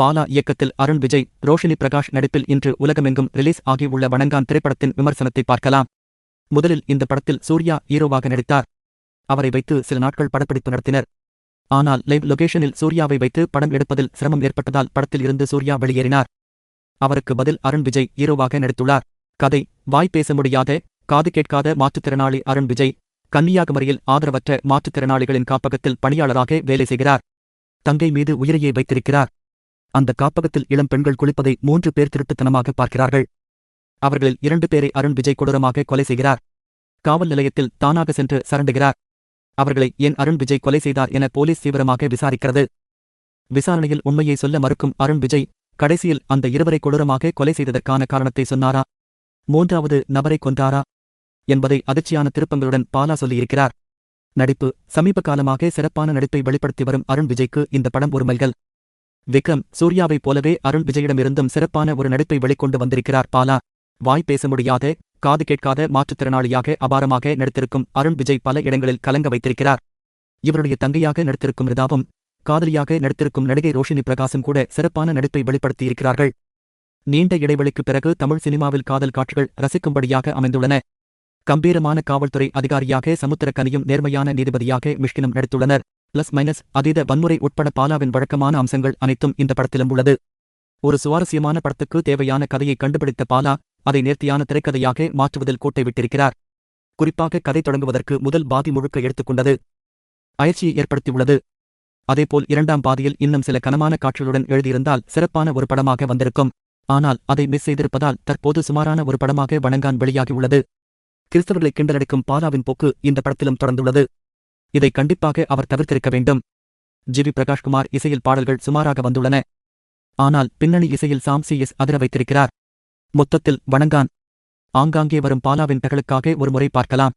பாலா இயக்கத்தில் அருண் விஜய் ரோஷினி பிரகாஷ் நடிப்பில் இன்று உலகமெங்கும் ரிலீஸ் ஆகியுள்ள வணங்கான் திரைப்படத்தின் விமர்சனத்தை பார்க்கலாம். முதலில் இந்த படத்தில் சூர்யா ஹீரோவாக நடித்தார். அவரை வைத்து சில நாட்கள் படப்பிடிப்பு நடத்தினர். ஆனால் லைவ் லொகேஷனில் சூர்யாவை வைத்து படம் எடுப்பதில் சிரமம் ஏற்பட்டதால் படத்தில் இருந்து சூர்யா வெளியேறினார். அவருக்கு பதில் அருண் விஜய் ஹீரோவாக நடித்துள்ளார். கதை வாய் பேச முடியாத காது கேட்காத மாற்றுத்திறனாளி அருண் விஜய் கன்னியாகுமரியில் ஆதரவற்ற மாற்றுத்திறனாளிகளின் காப்பகத்தில் பணியாளராக வேலை செய்கிறார். தங்கை மீது உயிரையே வைத்திருக்கிறார். அந்த காப்பகத்தில் இளம் பெண்கள் குளிப்பதை மூன்று பேர் திருட்டுத்தனமாக பார்க்கிறார்கள். அவர்களில் இரண்டு பேரை அருண் விஜய் கொடூரமாக கொலை செய்கிறார். காவல் நிலையத்தில் தானாக சென்று சரண்டுகிறார். அவர்களை ஏன் அருண் விஜய் கொலை செய்தார் என போலீஸ் தீவிரமாக விசாரிக்கிறது. விசாரணையில் உண்மையை சொல்ல மறுக்கும் அருண் விஜய் கடைசியில் அந்த இருவரை கொடூரமாக கொலை செய்ததற்கான காரணத்தை சொன்னாரா? மூன்றாவது நபரை கொன்றாரா? என்பதை அதிர்ச்சியான திருப்பங்களுடன் பாலா சொல்லியிருக்கிறார். நடிப்பு சமீப காலமாக சிறப்பான நடிப்பை வெளிப்படுத்தி வரும் அருண் விஜய்க்கு இந்த படம் ஒரு மைல்கல். விக்ரம் சூர்யாவைப் போலவே அருண் விஜயிடமிருந்தும் சிறப்பான ஒரு நடிப்பை வெளிக்கொண்டு வந்திருக்கிறார் பாலா. வாய் பேச முடியாத காது கேட்காத மாற்றுத்திறனாளியாக அபாரமாக நடித்திருக்கும் அருண் விஜய் பல இடங்களில் கலங்க வைத்திருக்கிறார். இவருடைய தங்கையாக நடித்திருக்கும் ரிதாவும் காதலியாக நடித்திருக்கும் நடிகை ரோஷினி பிரகாசும் கூட சிறப்பான நடிப்பை வெளிப்படுத்தியிருக்கிறார்கள். நீண்ட இடைவெளிக்குப் பிறகு தமிழ் சினிமாவில் காதல் காட்சிகள் ரசிக்கும்படியாக அமைந்துள்ளன. கம்பீரமான காவல்துறை அதிகாரியாக சமுத்திரக்கனியும் நேர்மையான நீதிபதியாக மிஷ்கினும் நடித்துள்ளனர். பிளஸ் மைனஸ் அதீத வன்முறை உட்பட பாலாவின் வழக்கமான அம்சங்கள் அனைத்தும் இந்த படத்திலும் உள்ளது. ஒரு சுவாரஸ்யமான படத்துக்கு தேவையான கதையை கண்டுபிடித்த பாலா அதை நேர்த்தியான திரைக்கதையாக மாற்றுவதில் கோட்டை விட்டிருக்கிறார். குறிப்பாக கதை தொடங்குவதற்கு முதல் பாதி முழுக்க எடுத்துக்கொண்டது அயற்சியை ஏற்படுத்தியுள்ளது. அதேபோல் இரண்டாம் பாதியில் இன்னும் சில கனமான காட்சிகளுடன் எழுதியிருந்தால் சிறப்பான ஒரு படமாக வந்திருக்கும். ஆனால் அதை மிஸ் செய்திருப்பதால் தற்போது சுமாரான ஒரு படமாக வணங்கான் வெளியாகியுள்ளது. கிறிஸ்தவர்களை கிண்டலடிக்கும் பாலாவின் போக்கு இந்த படத்திலும் தொடர்ந்துள்ளது. இதை கண்டிப்பாக அவர் தவிர்த்திருக்க வேண்டும். ஜிவி பிரகாஷ்குமார் இசையில் பாடல்கள் சுமாராக வந்துள்ளன. ஆனால் பின்னணி இசையில் சாம் சி. எஸ். அதிர வைத்திருக்கிறார். மொத்தத்தில் வணங்கான். ஆங்காங்கே வரும் பாலாவின் தகளுக்காக ஒரு முறை பார்க்கலாம்.